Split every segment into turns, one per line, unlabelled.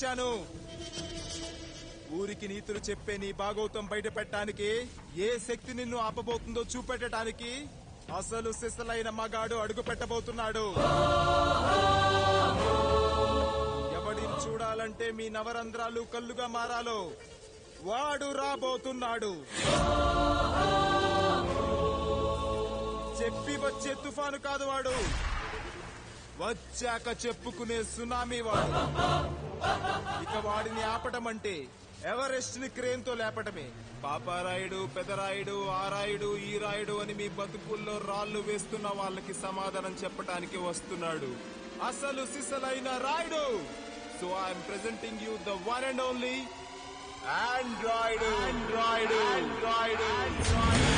వచ్చాను. ఊరికి నీతులు చెప్పే నీ భాగవతం బయటపెట్టడానికి ఏ శక్తి నిన్ను ఆపబోతుందో చూపెట్టడానికి అసలు సిసలైన మగాడు అడుగు పెట్టబోతున్నాడు ఎవడిని చూడాలంటే మీ నవరంధ్రాలు కళ్ళుగా మారాలో వాడు రాబోతున్నాడు. చెప్పి వచ్చే తుఫాను కాదు వాడు. వచ్చాక చెప్పుకునే సునామీ వాడు. ఇక వాడిని ఆపటం అంటే ఎవరెస్ట్ని క్రేన్తో లేపటమే. పాపారాయుడు పెదరాయుడు ఆరాయుడు ఈ రాయుడు అని మీ బతుకుల్లో రాళ్ళు వేస్తున్న వాళ్ళకి సమాధానం చెప్పటానికి వస్తున్నాడు. అసలు సిసలైన Rayudu! So I'm presenting you the one and only android android android android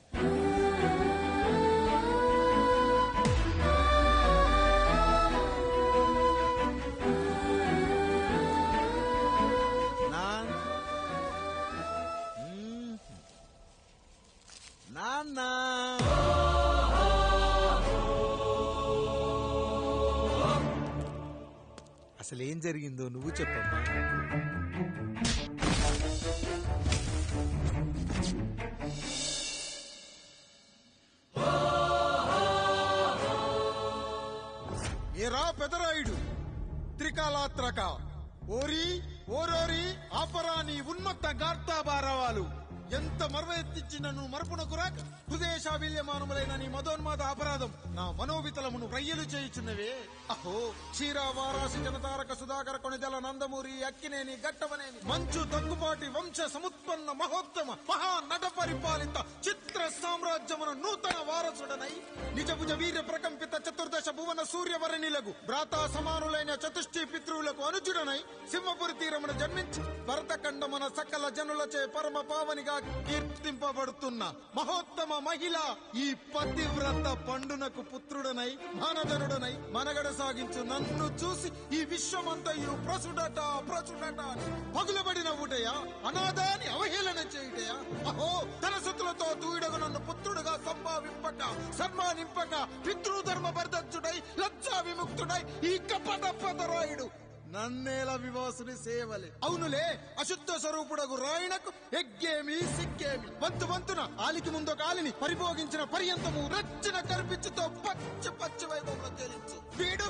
జరిగిందో నువ్వు చెప్పమ్మా.
ఏరా పెదరాయుడు? త్రికాలాత్రక. ఓరి ఓరోరి ఆపరాని ఉన్మత్త ఉన్నత గార్తాబారవాలు ఎంత మరవ ఎత్తిచ్చి నన్ను మరపునకు రాక హృదయశావిల్యమానములైన నీ మదోన్మాద అపరాధం నా మనోవితలమును రయ్యలు చేయుచున్నవే. అహో క్షీరా వారాసి జనతారక సుధాకర కొణిదల నందమూరి అక్కినేని గట్టవనేని మంచు దగ్గుపాటి వంశ సముత్పన్న మహోత్తమ మహా నట పరిపాలిత చిత్ర సామ్రాజ్యమున నూతన వారసుడనై నిజభుజ వీర ప్రకంపిత చతుర్దశ భువన సూర్యవరణిలకు భ్రాతా సమానులైన చతుష్టి పితృవులకు అనుజుడనై సింహపురి తీరమున జన్మించి భరతఖండమున సకల జనులచే పరమ పావనిగా కీర్తింపబడుతున్న మహోత్తమ మహిళ ఈ పతివ్రత పండునకు పుత్రుడనై మానధనుడనై మనగడ సాగించు నన్ను చూసి ఈ విశ్వమంతయు ప్రసుడట ప్రచుడట అని పగులబడిన ఊటయా అనాథాన్ని అవహేళన చేయుటయా అహో తన సుతులతో తూయిడగు నన్ను పుత్రుడుగా సంభావింపక సన్మానింపక పితృధర్మ బర్ధత్తుడై లజ్జా విముక్తుడై ఈ కపట పదరాయుడు నన్నేల వివాసుని సేవలే. అవునులే అశుద్ధ స్వరూపుడగు రాయణకు ఎగ్గేమి సిగ్గేమి. వంతు వంతున ఆలికి ముందు కాలిని పరిభోగించిన పర్యంతము రచ్చిన కల్పించుతో పచ్చ పచ్చ వైభవంలో తేలించు. వీడు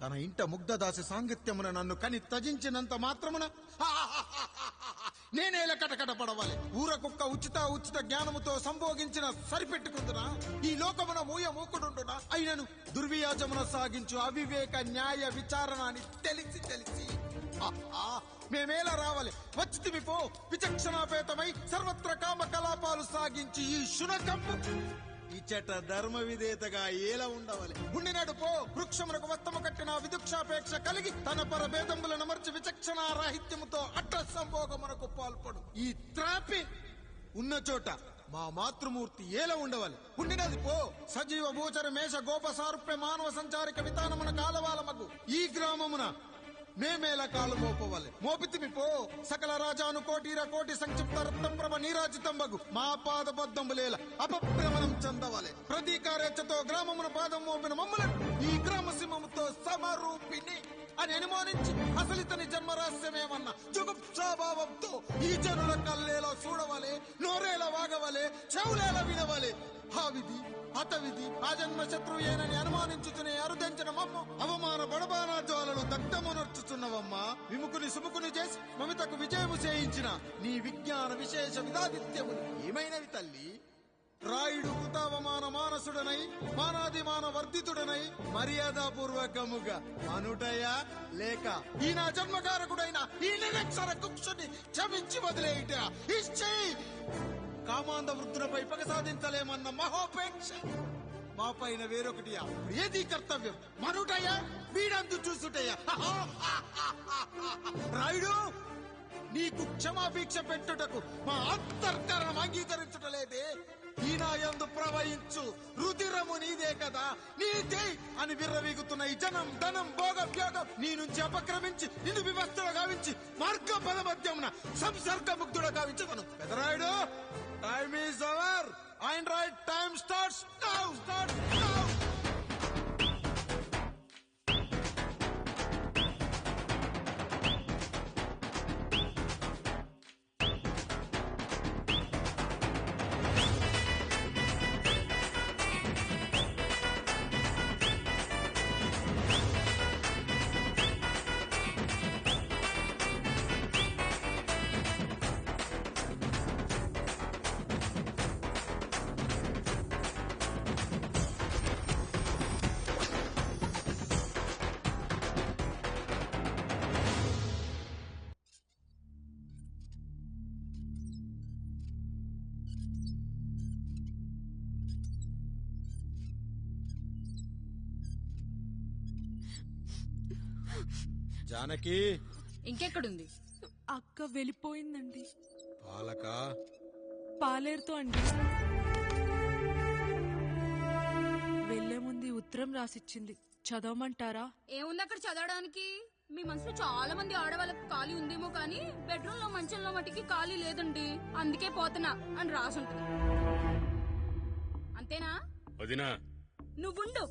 తన ఇంట ముగ్ధదాసి సాంగత్యమున నన్ను కని తజించినంత మాత్రమున నేనేల కటకట పడవాలి. ఊర కుక్క ఉచిత ఉచిత జ్ఞానముతో సంభోగించిన సరిపెట్టుకుందునా ఈ లోకమున మూయ మూకుడుండునా? అయినను దుర్వియాజమున సాగించు అవివేక న్యాయ విచారణ అని తెలిసి. తెలిసి మేమేలా రావాలి? వచ్చితిమి పో. విచక్షణాపేతమై సర్వత్ర కామ కలాపాలు సాగించి ఈ శునకం ఇచ్చట ధర్మ విధేతగా ఏల ఉండవాలి. ఉండినాడు పో వృక్షమునకు వస్తము కట్టిన విదుక్షాపేక్ష కలిగి తన పరభేదములను మర్చి విచక్షణ రాహిత్యముతో అట్ట సంభోగమునకు పాల్పడు. ఈ త్రాపి ఉన్న చోట మా మాతృమూర్తి ఏల ఉండవాలి. ఉండినది పో సజీవ భూచర మేష గోప సారూప్య మానవ సంచారిక విధానమున కాలవాలమగు. ఈ గ్రామమున మేమేల కాలు మోపవాలి. మోపితిమి పో. సకల రాజాను కోటిర కోటి సంక్షిప్త రత్నప్రభ నీరాజితంబగు. మా పాద బద్దములేల అపభ్రమణం చెందవాలి. ప్రతీకారేచ్ఛతో గ్రామమున పాదం మోపిన మమ్మలను ఈ గ్రామ సింహముతో సమరూపిణి. అని అనుమానించి అసలు ఇతని జన్మరహస్యమేమన్నా జుగుప్సాభావంతో ఈ జనుల కల్లేలా చూడవలే నోరేలా వాగవలే చెవులేలా వినవలే. హావిధి విధి విధి ఆ జన్మ శత్రుయేనని అనుమానించుచునే అరుదంచిన మమ్మ అవమాన బడబానా జ్వాలలు దగ్ధమునర్చుచున్నవమ్మా. విముకుని సుముకుని చేసి మమితకు విజయము చేయించిన నీ విజ్ఞాన విశేష విధాదిత్యములు ఏమైనవి తల్లి? రాయుడు పూజితుడనై మానాదిమాన వర్ధితుడనై మర్యాదపూర్వకముగా అనుటయా లేక ఈ నా జన్మకారకుడైన ఈ నిరక్షర కుక్షుని క్షమించి వదిలేయుట. ఇచ్చేయి కామాంధ వృద్ధులపై పగ సాధించలేమన్న మహోపేక్ష మా పైన వేరొకటియా ఏది కర్తవ్యం. మనుటయ్యా వీడందు చూసుటయ్యా. రాయుడు నీకు క్షమాభిక్ష పెట్టుటకు మా అంతర్కరణం అంగీకరించుటలేదే ఈనాయందు ప్రవహించు రుధిరము నీదే కదా. నీదే అని విర్రవీగుతున్న ఈ జనం ధనం భోగ వ్యోగం నీ నుంచి అపక్రమించి నిన్ను వివస్థలు గావించి మార్గ పద మధ్యమున సంసర్గ ముగ్ధుడ గావించదను Pedarayudu time is hour and right time starts now start Janaki.
ఇంకెక్కడుంది?
అక్క వెళ్ళిపోయిందండి.
పాలక.
పాలేరుతో అండి. వెళ్ళే ముందు ఉత్తరం రాసిచ్చింది. చదవమంటారా?
ఏముంది అక్కడ చదవడానికి? మీ మనసులో చాలా మంది ఆడవాళ్ళకి ఖాళీ ఉందేమో కానీ బెడ్రూమ్లో మంచంలో మట్టికి ఖాళీ లేదండి. అందుకే పోతున్నా అని రాసుంటుంది. అంతేనా?
వదినా.
నువ్వుండు.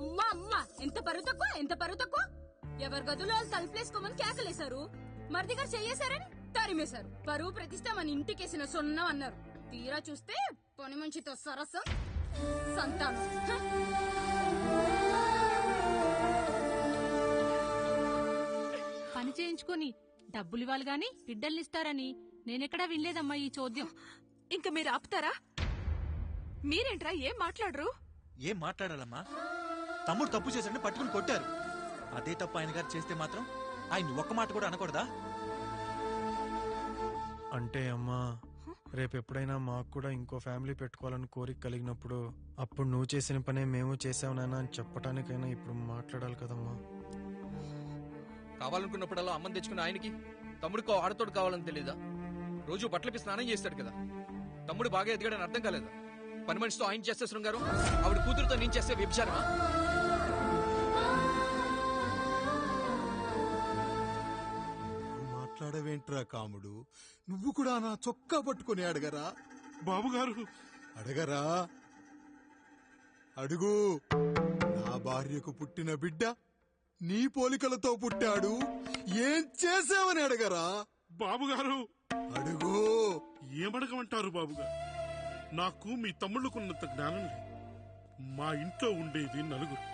ఉమ్మా అమ్మా ఎంత పరువు తక్కువ? ఎంత పరువు తక్కువ? ఎవరి గదులు వాళ్ళు తలుపులేసుకోమని కేకలేశారు? మరిది గారు చెయ్యేశారని తరిమేశారు. పరువు ప్రతిష్ట మన ఇంటికేసిన సొన్నం అన్నారు. తీరా చూస్తే పని మంచితో సరసం. సంతానం!
పని చేయించుకొని డబ్బులు ఇవ్వాలి గాని బిడ్డల్నిస్తారని నేనెక్కడా వినలేదమ్మా ఈ చోద్యం.
ఇంకా మీరు ఆపుతారా? మీరేంట్రా ఏం మాట్లాడరు?
ఏం మాట్లాడాలమ్మా? తమ్ముడు తప్పు చేశాడని పట్టుకుని కొట్టారు. అదే తప్పు ఆయన గారు చేస్తే మాత్రం ఆయన ఒక్క మాట కూడా అనకూడదా?
అంటే అమ్మా రేపు ఎప్పుడైనా మాకు కూడా ఇంకో ఫ్యామిలీ పెట్టుకోవాలని కోరిక కలిగినప్పుడు అప్పుడు నువ్వు చేసిన పనే మేము చేసావు నాన్న అని చెప్పడానికైనా ఇప్పుడు మాట్లాడాలి కదమ్మా.
కావాలనుకున్నప్పుడల్లా అమ్మని తెచ్చుకున్న ఆయనకి తమ్ముడికో ఆడతోడు కావాలని తెలీదా? రోజు బట్టలపి స్నానం చేస్తాడు కదా. తమ్ముడు బాగా ఎదిగాడని అర్థం కాలేదా? పని మనిషితో ఆయన చేస్తే శృంగారం ఆవిడ కూతురుతో నేను చేస్తే వ్యభిచారమా?
మాట్లాడవేంట్రా కాముడు? నువ్వు కూడా నా చొక్కా పట్టుకుని అడగరా?
బాబుగారు.
అడగరా? అడుగు. నా భార్యకు పుట్టిన బిడ్డ నీ పోలికలతో పుట్టాడు. ఏం చేసావని అడగరా?
బాబుగారు.
అడుగు.
ఏమడగమంటారు బాబుగారు? నాకు మీ తమ్ముళ్ళకున్నంత జ్ఞానం లేదు. మా ఇంట్లో ఉండేది నలుగురు.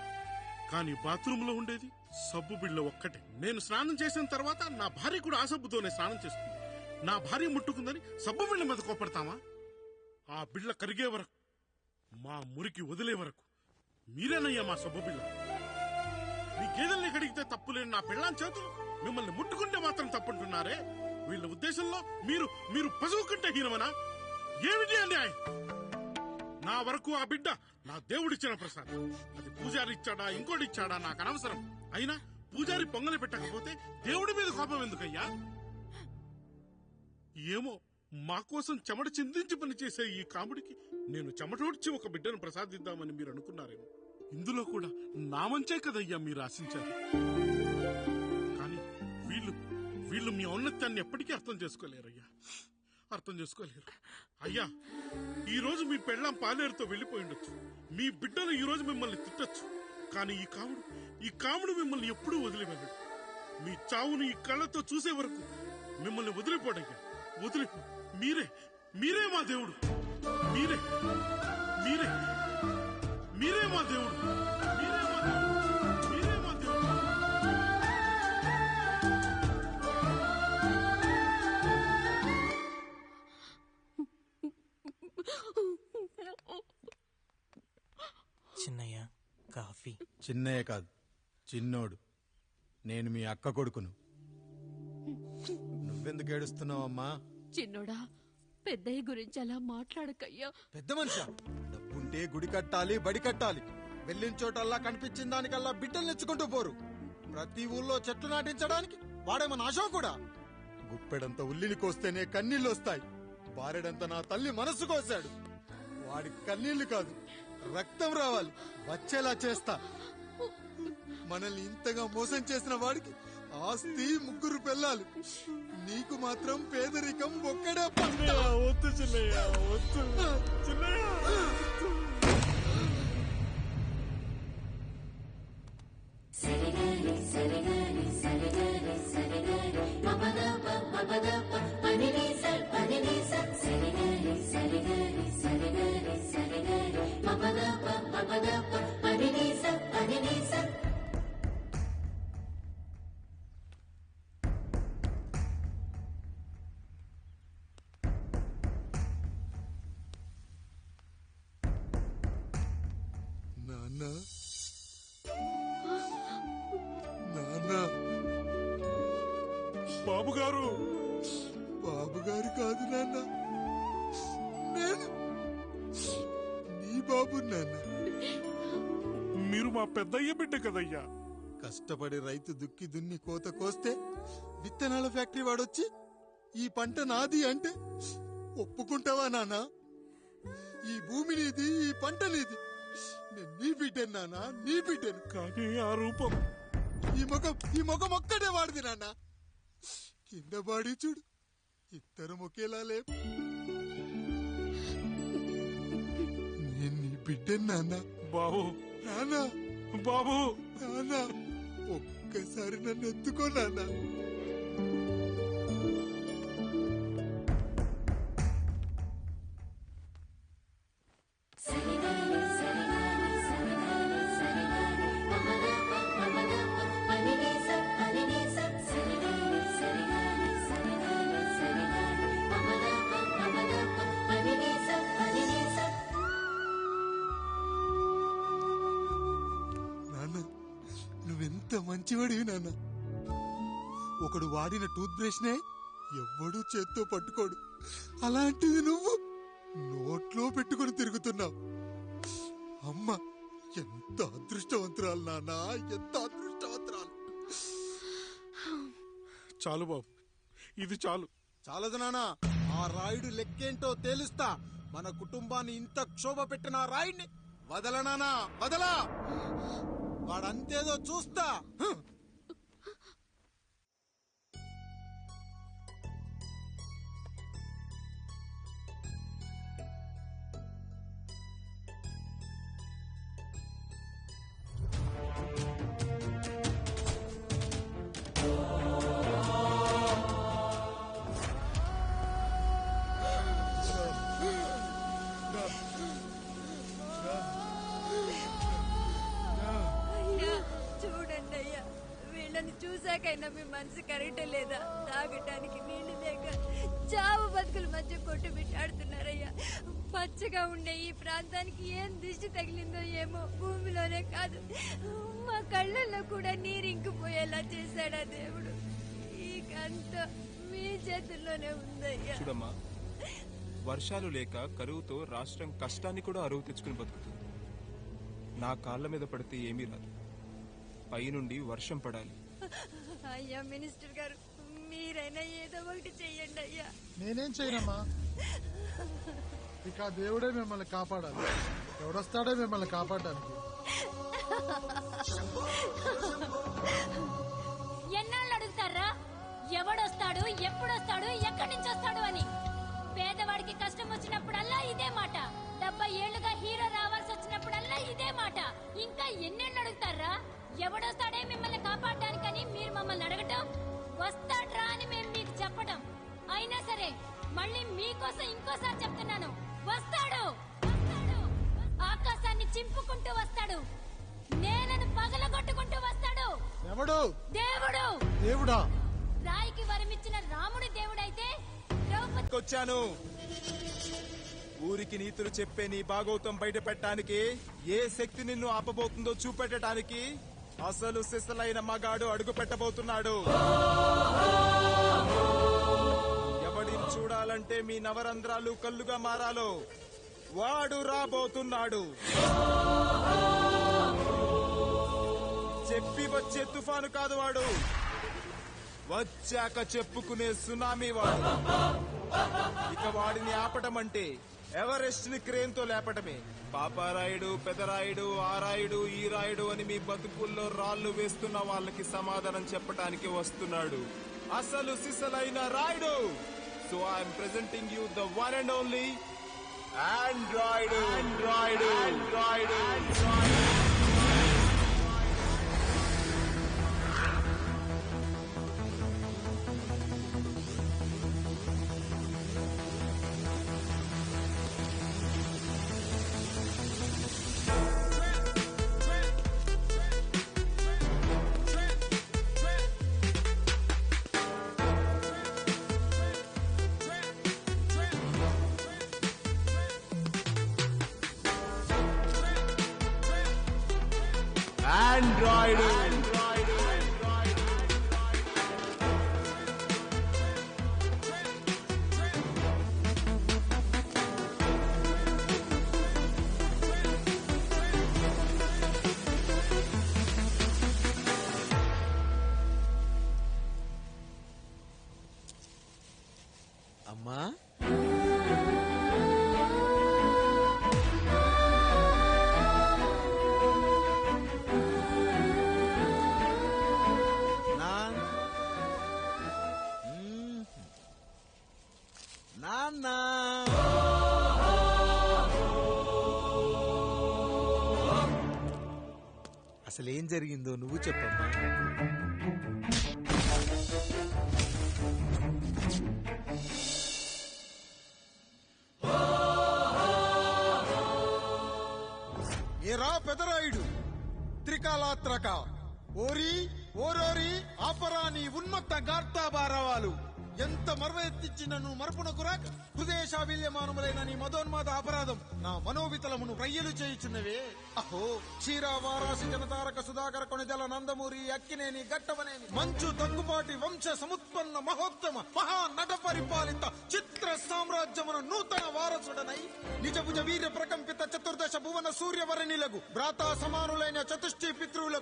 కానీ బాత్రూంలో ఉండేది సబ్బు బిళ్ళ ఒక్కటే. నేను స్నానం చేసిన తర్వాత నా భార్య కూడా ఆ సబ్బుతోనే స్నానం చేస్తుంది. నా భార్య ముట్టుకుందని సబ్బు బిళ్ళ మీద కోపడతామా ఆ బిళ్ళ కరిగే వరకు మా మురికి వదిలే వరకు మీరేనయ్యా మా సబ్బు బిళ్ళ. మీ గేదెల్ని కడిగితే తప్పులేని నా పిల్లాని చేతులు మిమ్మల్ని ముట్టుకుంటే మాత్రం తప్పుంటున్నారే. వీళ్ళ ఉద్దేశంలో మీరు మీరు పశువు కంటే హీనమనా? ఏమిటి అన్యాయం? నా వరకు ఆ బిడ్డ నా దేవుడిచ్చిన ప్రసాదం. అది పూజారి ఇచ్చాడా ఇంకోటి ఇచ్చాడా నాకు అనవసరం. అయినా పూజారి పొంగలి పెట్టకపోతే దేవుడి మీద కోపం ఎందుకయ్యా? ఏమో మా కోసం చెమట చిందించి పనిచేసే ఈ కాముడికి నేను చెమటోడ్చి ఒక బిడ్డను ప్రసాదిద్దామని మీరు అనుకున్నారేమో. ఇందులో కూడా నా మంచే కదయ్యా మీరు ఆశించారు కానీ వీళ్ళు వీళ్ళు మీ ఔన్నత్యాన్ని ఎప్పటికీ అర్థం చేసుకోలేరయ్యా. అర్థం చేసుకోలేరు. అయ్యా ఈ రోజు మీ పెళ్ళాం పాలేరుతో వెళ్ళిపోయి ఉండొచ్చు మీ బిడ్డలు ఈ రోజు మిమ్మల్ని తిట్టొచ్చు. కానీ ఈ కాముడు ఈ కాముడు మిమ్మల్ని ఎప్పుడూ వదిలి వెళ్ళడు మీ చావును ఈ కళ్ళతో చూసే వరకు మిమ్మల్ని వదిలిపోడయ్యా వదిలి మీరే మీరే మా దేవుడు. మీరే మీరే మీరే మా దేవుడు. మీరే మా దేవుడు. మీరే మా దేవుడు.
చిన్నయ్య కాఫీ.
చిన్నయ్య కాదు చిన్నోడు. నేను మీ అక్క కొడుకును. నువ్వెందుకు ఏడుస్తున్నావమ్మా?
చిన్నోడా పెద్దయ్య గురించి అలా మాట్లాడకయ్యా.
పెద్ద మనిషి? డబ్బుంటే గుడి కట్టాలి బడి కట్టాలి. వెళ్ళిన చోటల్లా కనిపించిన దానికల్లా బిడ్డలు నెచ్చుకుంటూ పోరు. ప్రతి ఊళ్ళో చెట్లు నాటించడానికి వాడేమో నాశం కూడా. గుప్పెడంత ఉల్లిని కోస్తేనే కన్నీళ్ళు వస్తాయి బారెడంత నా తల్లి మనసు కోసాడు. వాడి కన్నీళ్ళు కాదు. రక్తం రావాలి. వచ్చేలా చేస్తా. మనల్ని ఇంతగా మోసం చేసిన వాడికి ఆస్తి ముగ్గురు పిల్లలు నీకు మాత్రం పేదరికం ఒక్కడే వద్దు చిన్నయ్య వద్దు. నాన్న. నాన్న.
బాబు గారు
బాబు గారు కాదు నాన్న. నేను నీ బాబు నాన్న.
మీరు మా పెద్దయ్య బిడ్డ కదయ్యా.
కష్టపడి రైతు దుక్కి దున్ని కోత కోస్తే విత్తనాల ఫ్యాక్టరీ వాడొచ్చి ఈ పంట నాది అంటే ఒప్పుకుంటావా నాన్న? ఈ భూమి నీది ఈ పంట నీది. నేను నీ బిడ్డను నాన్న నీ బిడ్డను
కానీ ఆ రూపం.
ఈ ముఖం ఈ ముఖం ఒక్కడే వాడిది నాన్న. కింద బాడి చూడు ఇద్దరం ఒకేలా లేవు. నేను నీ బిడ్డను నాన్న.
బాబు.
నాన్న.
బాబు.
నాన్న. ఒక్కసారి నన్ను ఎత్తుకో నాన్న. నాన్న నువ్వెంత మంచివాడివి నాన్న. ఒకడు వాడిన టూత్ బ్రష్ నే ఎవ్వడూ చేత్తో పట్టుకోడు. అలాంటిది నువ్వు నోట్లో పెట్టుకుని తిరుగుతున్నావు. అమ్మ ఎంత అదృష్టవంతురాలు నాన్న ఎంత అదృష్టవంతురాలు.
చాలు బాబు ఇది చాలు.
చాలదు నానా ఆ రాయుడు లెక్కేంటో తేలుస్తా. మన కుటుంబాన్ని ఇంత క్షోభ పెట్టిన ఆ రాయుడిని వదలనానా వదలా. వాడంతేదో చూస్తా.
చూసాకైనా మీ మనసు కరెక్ట్ లేదా? తాగటానికి నీళ్ళు లేక చావు బతుకుల మధ్య కొట్టు బిట్టాడుతున్నారయ్యా పచ్చగా ఉండే ఈ ప్రాంతానికి ఏం దిష్టి తగిలిందో ఏమో భూమిలోనే కాదు. మా కళ్ళల్లో కూడా నీరు ఇంకిపోయేలా చేశాడా దేవుడు? ఈ కంత మీ చేతుల్లోనే ఉందయ్యా.
చూడమ్మా వర్షాలు లేక కరువుతో రాష్ట్రం కష్టాన్ని కూడా అరువు తెచ్చుకుని బతుకుతుంది. నా కాళ్ళ మీద పడితే ఏమీ రాదు. పైనుండి వర్షం పడాలి.
అయ్యా మినిస్టర్ గారు మీరైనా ఏదో ఒకటి చెయ్యండి అయ్యా.
నేనేం చేయనమ్మా ఇక ఆ దేవుడే మిమ్మల్ని కాపాడాలి. ఎవడొస్తాడో మిమ్మల్ని కాపాడడానికి.
ఎన్నాళ్ళు అడుగుతారా ఎవడొస్తాడు ఎప్పుడొస్తాడు ఎక్కడి నుంచి వస్తాడు అని. పేదవాడికి కష్టం వచ్చినప్పుడల్లా ఇదే మాట. డెబ్బై ఏళ్ళుగా హీరో రావాల్సి వచ్చినప్పుడల్లా ఇదే మాట. ఇంకా ఎన్నెళ్ళు అడుగుతారా ఎవడొస్తాడే మిమ్మల్ని కాపాడడానికని మీరు మమ్మల్ని అడగటం వస్తాడ్రా అని మేము మీకు చెప్పటం. అయినా సరే మళ్ళీ మీకోసం ఇంకోసారి చెప్తున్నాను. వస్తాడు! వస్తాడు! ఆకాశాన్ని చింపుకుంటూ వస్తాడు. నేలను పగలగొట్టుకుంటూ వస్తాడు.
ఎవడు?
దేవుడు!
దేవుడా?
రాయికి వరమిచ్చిన రాముడి దేవుడైతే ద్రౌపది
వచ్చాను ఊరికి నీతులు చెప్పే నీ భాగవతం బయట పెట్టడానికి ఏ శక్తి నిన్ను ఆపబోతుందో చూపెట్టడానికి అసలు సిసలైన మగాడు అడుగు పెట్టబోతున్నాడు. ఎవడిని చూడాలంటే మీ నవరంధ్రాలు కళ్ళుగా మారాలో వాడు రాబోతున్నాడు. చెప్పి వచ్చే తుఫాను కాదు వాడు. వచ్చాక చెప్పుకునే సునామీ వాడు. ఇక వాడిని ఆపటం అంటే ఎవరెస్ట్ని క్రేన్తో లేపటమే. పాపారాయుడు పెదరాయుడు ఆరాయుడు ఈ రాయుడు అని మీ బతుకుల్లో రాళ్ళు వేస్తున్న వాళ్ళకి సమాధానం చెప్పటానికి వస్తున్నాడు. అసలు సిసలైన Rayudu! So I'm presenting you the one and only android android android android
అమ్మా అసలు ఏం జరిగిందో నువ్వు చెప్పమ్మా.
ఏరా పెదరాయుడు? త్రికాలాత్రక. ఓరి ఓరోరి ఆపరాని ఉన్మత్త గార్తాబారవాలు ఎంత మర్వెత్తిచ్చిన నువ్వు మరపునకు రాక హృదయశావిల్యమానములైన నీ మదోన్మాద అపరాధం నా మనోవితలమును రయ్యలు చేయుచున్నవే. అహో క్షీర వారాసి జనతారక సుధాకర కొనిదల నందమూరి అక్కినేని గట్టవనేని మంచు తంగుపాటి వంశ సముత్పన్న మహోత్తమ మహా నట పరిపాలిత చిత్ర సామ్రాజ్యమున నూతన వారసుడనై నిజభుజ వీర్య ప్రకంపిత చతుర్దశ భువన సూర్యవరణిలకు భ్రాతా సమానులైన చతుష్టి పితృలకు